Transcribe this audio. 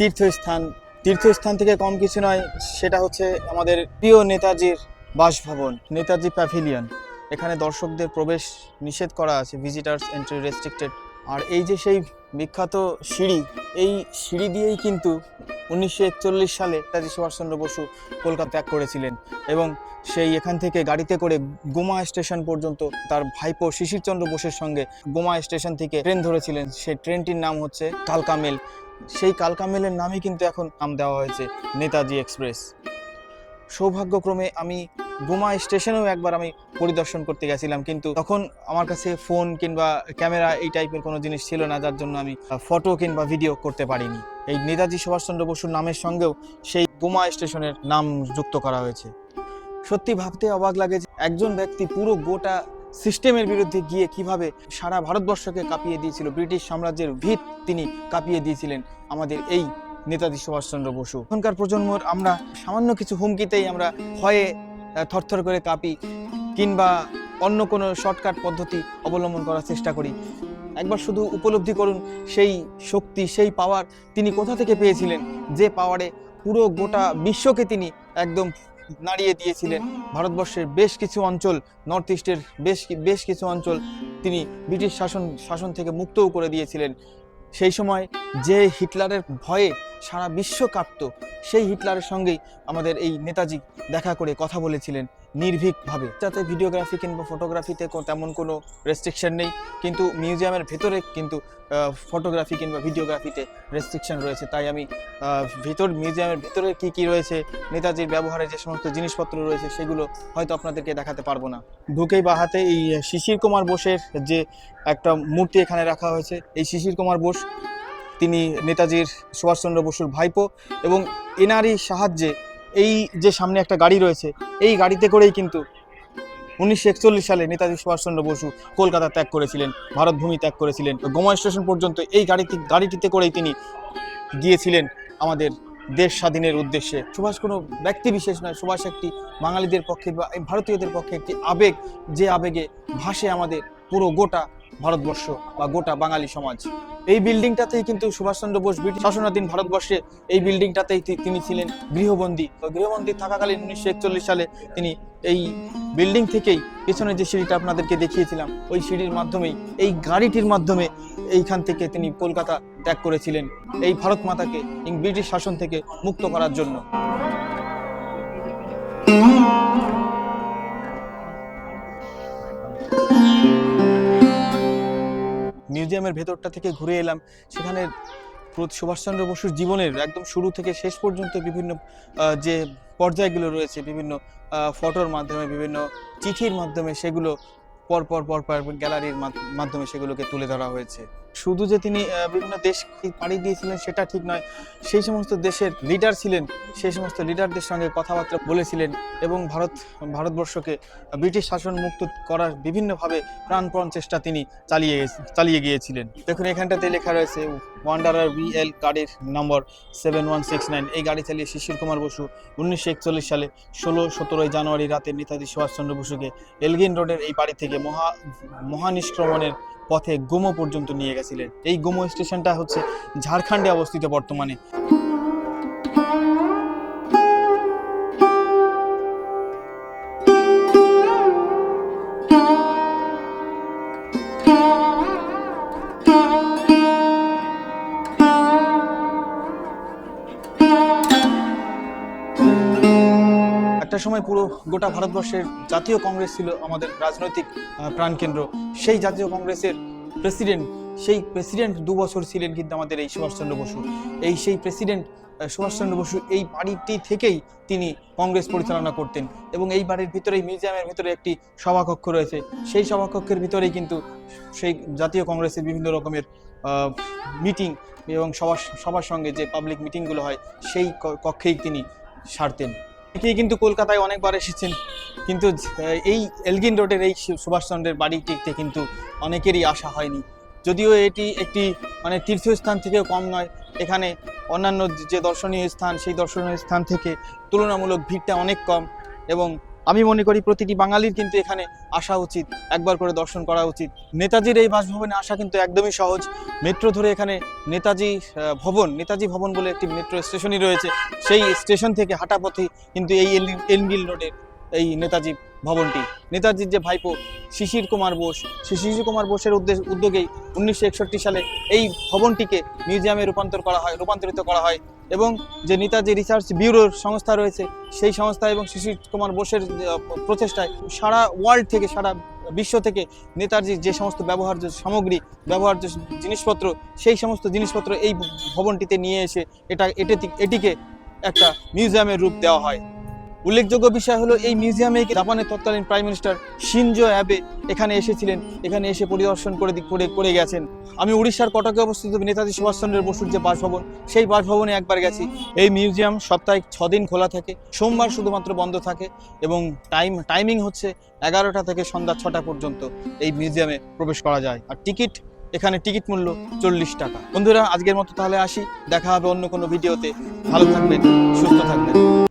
তীর্থস্থান তীর্থস্থান থেকে কম কিছু নয়, সেটা হচ্ছে আমাদের প্রিয় নেতাজির বাসভবন, নেতাজি প্যাভিলিয়ন এখানে দর্শকদের প্রবেশ নিষেধ করা আছে ভিজিটার্স এন্ট্রি রেস্ট্রিক্টেড আর এই যে সেই বিখ্যাত সিঁড়ি, এই সিঁড়ি দিয়েই কিন্তু উনিশশো একচল্লিশ সালে নেতাজি সুভাষচন্দ্র বসু কলকাতা ত্যাগ করেছিলেন এবং সেই এখান থেকে গাড়িতে করে গোমা স্টেশন পর্যন্ত তার ভাইপো শিশিরচন্দ্র বোসের সঙ্গে গোমা স্টেশন থেকে ট্রেন ধরেছিলেন। সেই ট্রেনটির নাম হচ্ছে কালকামেল। সেই কালকামেলের নামে কিন্তু এখন নাম দেওয়া হয়েছে নেতাজি এক্সপ্রেস। সৌভাগ্যক্রমে আমি বোমা স্টেশনেও একবার আমি পরিদর্শন করতে গেছিলাম, কিন্তু তখন আমার কাছে ফোন কিংবা ক্যামেরা এই টাইপের কোনো জিনিস ছিল না, যার জন্য আমি ফটো কিংবা ভিডিও করতে পারিনি। এই নেতাজি সুভাষচন্দ্র বসুর নামের সঙ্গেও সেই বোমা স্টেশনের নাম যুক্ত করা হয়েছে। সত্যি ভাবতে অবাক লাগে যে একজন ব্যক্তি পুরো গোটা সিস্টেমের বিরুদ্ধে গিয়ে কীভাবে সারা ভারতবর্ষকে কাঁপিয়ে দিয়েছিল ব্রিটিশ সাম্রাজ্যের ভিত তিনি কাঁপিয়ে দিয়েছিলেন আমাদের এই নেতাজি সুভাষচন্দ্র বসু। এখনকার প্রজন্মর আমরা সামান্য কিছু হুমকিতেই আমরা ভয়ে থরথর করে কাঁপি কিংবা অন্য কোনো শর্টকাট পদ্ধতি অবলম্বন করার চেষ্টা করি। একবার শুধু উপলব্ধি করুন সেই শক্তি সেই পাওয়ার তিনি কোথা থেকে পেয়েছিলেন? যে পাওয়ারে পুরো গোটা বিশ্বকে তিনি একদম নাড়িয়ে দিয়েছিলেন। ভারতবর্ষের বেশ কিছু অঞ্চল নর্থ ইস্টের বেশ বেশ কিছু অঞ্চল তিনি ব্রিটিশ শাসন শাসন থেকে মুক্তও করে দিয়েছিলেন। সেই সময় যে হিটলারের ভয়ে সারা বিশ্ব কাঁপত। সেই হিটলারের সঙ্গেই আমাদের এই নেতাজি দেখা করে কথা বলেছিলেন নির্ভীকভাবে। যাতে ভিডিওগ্রাফি কিংবা ফটোগ্রাফিতে তেমন কোনো রেস্ট্রিকশন নেই, কিন্তু মিউজিয়ামের ভেতরে কিন্তু ফটোগ্রাফি কিংবা ভিডিওগ্রাফিতে রেস্ট্রিকশন রয়েছে। তাই আমি ভিতর মিউজিয়ামের ভেতরে কি কি রয়েছে, নেতাজির ব্যবহারে যে সমস্ত জিনিসপত্র রয়েছে, সেগুলো হয়তো আপনাদেরকে দেখাতে পারব না। ঢুকেই বা হাতে এই শিশির কুমার বোসের যে একটা মূর্তি এখানে রাখা হয়েছে, এই শিশির কুমার বোস তিনি নেতাজির সুভাষচন্দ্র বসুর ভাইপো এবং এনারই সাহায্যে এই যে সামনে একটা গাড়ি রয়েছে, এই গাড়িতে করেই কিন্তু উনিশশো একচল্লিশ সালে নেতাজি সুভাষচন্দ্র বসু কলকাতা ত্যাগ করেছিলেন ভারতভূমি ত্যাগ করেছিলেন। গোমা স্টেশন পর্যন্ত এই গাড়িতে, গাড়িটিতে করেই তিনি গিয়েছিলেন আমাদের দেশ স্বাধীনের উদ্দেশ্যে। সুভাষ কোনো ব্যক্তি বিশেষ নয়, সুভাষ একটি বাঙালিদের পক্ষে বা ভারতীয়দের পক্ষে একটি আবেগ, যে আবেগে ভাসে আমাদের পুরো গোটা ভারতবর্ষ বা গোটা বাঙালি সমাজ। এই বিল্ডিংটাতেই কিন্তু সুভাষচন্দ্র বোস ব্রিটিশ শাসনাধীন ভারতবর্ষে এই বিল্ডিংটাতেই তিনি ছিলেন গৃহবন্দী। গৃহবন্দী থাকাকালীন উনিশশো একচল্লিশ সালে তিনি এই বিল্ডিং থেকেই পেছনে যে সিঁড়িটা আপনাদেরকে দেখিয়েছিলাম, ওই সিঁড়ির মাধ্যমেই, এই গাড়িটির মাধ্যমে এইখান থেকে তিনি কলকাতা ত্যাগ করেছিলেন এই ভারত মাতাকে ব্রিটিশ শাসন থেকে মুক্ত করার জন্য। মিউজিয়ামের ভেতরটা থেকে ঘুরে এলাম। সেখানে সুভাষচন্দ্র বসুর জীবনের একদম শুরু থেকে শেষ পর্যন্ত বিভিন্ন যে পর্যায়গুলো রয়েছে, বিভিন্ন ফটোর মাধ্যমে, বিভিন্ন চিঠির মাধ্যমে সেগুলো পরপর পরপর পর পর গ্যালারির মাধ্যমে সেগুলোকে তুলে ধরা হয়েছে। শুধু যে তিনি বিভিন্ন দেশ পাড়ি দিয়েছিলেন সেটা ঠিক নয়, সেই সমস্ত দেশের লিডার ছিলেন, সেই সমস্ত লিডারদের সঙ্গে কথাবার্তা বলেছিলেন এবং ভারত, ভারতবর্ষকে ব্রিটিশ শাসন মুক্ত করার বিভিন্নভাবে প্রাণপণ চেষ্টা তিনি চালিয়ে চালিয়ে গিয়েছিলেন। দেখুন, এখানটাতে লেখা রয়েছে ওয়ান্ডারার বিএল গাড়ির নম্বর সেভেন ওয়ান সিক্স নাইন এই গাড়ি চালিয়ে শিশির কুমার বসু উনিশশো একচল্লিশ সালে ষোলো সতেরোই জানুয়ারি রাতে নেতাজি সুভাষচন্দ্র বসুকে এলগিন রোডের এই বাড়ি থেকে মহা, মহানিষ্ক্রমণের পথে গোমো পর্যন্ত নিয়ে গেছিলেন। এই গোমো স্টেশনটা হচ্ছে ঝাড়খণ্ডে অবস্থিত বর্তমানে। সময় পুরো গোটা ভারতবর্ষের জাতীয় কংগ্রেস ছিল আমাদের রাজনৈতিক প্রাণকেন্দ্র। সেই জাতীয় কংগ্রেসের প্রেসিডেন্ট, সেই প্রেসিডেন্ট দু বছর ছিলেন কিন্তু আমাদের এই সুভাষচন্দ্র বসু। এই সেই প্রেসিডেন্ট সুভাষচন্দ্র বসু এই বাড়িটি থেকেই তিনি কংগ্রেস পরিচালনা করতেন এবং এই বাড়ির ভিতরেই, মিউজিয়ামের ভিতরে একটি সভাকক্ষ রয়েছে। সেই সভাকক্ষের ভিতরেই কিন্তু সেই জাতীয় কংগ্রেসের বিভিন্ন রকমের মিটিং এবং সবার সবার সঙ্গে যে পাবলিক মিটিংগুলো হয়, সেই কক্ষেই তিনি সারতেন। অনেকেই কিন্তু কলকাতায় অনেকবার এসেছেন, কিন্তু এই এলগিন রোডের এই সুভাষচন্দ্রের বাড়িটিতে কিন্তু অনেকেরই আসা হয়নি। যদিও এটি একটি মানে তীর্থস্থান থেকেও কম নয়, এখানে অন্যান্য যে দর্শনীয় স্থান, সেই দর্শনীয় স্থান থেকে তুলনামূলক ভিড়টা অনেক কম এবং আমি মনে করি প্রতিটি বাঙালির কিন্তু এখানে আসা উচিত, একবার করে দর্শন করা উচিত। নেতাজির এই বাসভবনে আসা কিন্তু একদমই সহজ। মেট্রো ধরে এখানে নেতাজি ভবন নেতাজি ভবন বলে একটি মেট্রো স্টেশনই রয়েছে। সেই স্টেশন থেকে হাঁটা পথে কিন্তু এই এনগিল রোডের এই নেতাজি ভবনটি। নেতাজির যে ভাইপো শিশির কুমার বোস সেই শিশির কুমার বোসের উদ্যোগেই উনিশশো একষট্টি সালে এই ভবনটিকে মিউজিয়ামে রূপান্তর করা হয় রূপান্তরিত করা হয় এবং যে নেতাজি রিসার্চ ব্যুরোর সংস্থা রয়েছে, সেই সংস্থা এবং শিশির কুমার বোসের প্রচেষ্টায় সারা ওয়ার্ল্ড থেকে, সারা বিশ্ব থেকে নেতাজির যে সমস্ত ব্যবহার্য সামগ্রী, ব্যবহার্য জিনিসপত্র, সেই সমস্ত জিনিসপত্র এই ভবনটিতে নিয়ে এসে এটা এটি- এটিকে একটা মিউজিয়ামের রূপ দেওয়া হয়। উল্লেখযোগ্য বিষয় হলো এই মিউজিয়ামে জাপানের তৎকালীন প্রাইম মিনিস্টার শিনজো অ্যাবে এখানে এসেছিলেন, এখানে এসে পরিদর্শন করে দি- করে করে গেছেন। আমি উড়িষ্যার কটকে অবস্থিত নেতাজি সুভাষচন্দ্রের বসুর যে বাসভবন, সেই বাসভবনে একবার গেছি। এই মিউজিয়াম সপ্তাহে ছ দিন খোলা থাকে, সোমবার শুধুমাত্র বন্ধ থাকে এবং টাইম, টাইমিং হচ্ছে এগারোটা থেকে সন্ধ্যা ছটা পর্যন্ত এই মিউজিয়ামে প্রবেশ করা যায়। আর টিকিট, এখানে টিকিট মূল্য চল্লিশ টাকা। বন্ধুরা, আজকের মতো তাহলে আসি। দেখা হবে অন্য কোনো ভিডিওতে। ভালো থাকবেন, সুস্থ থাকবেন।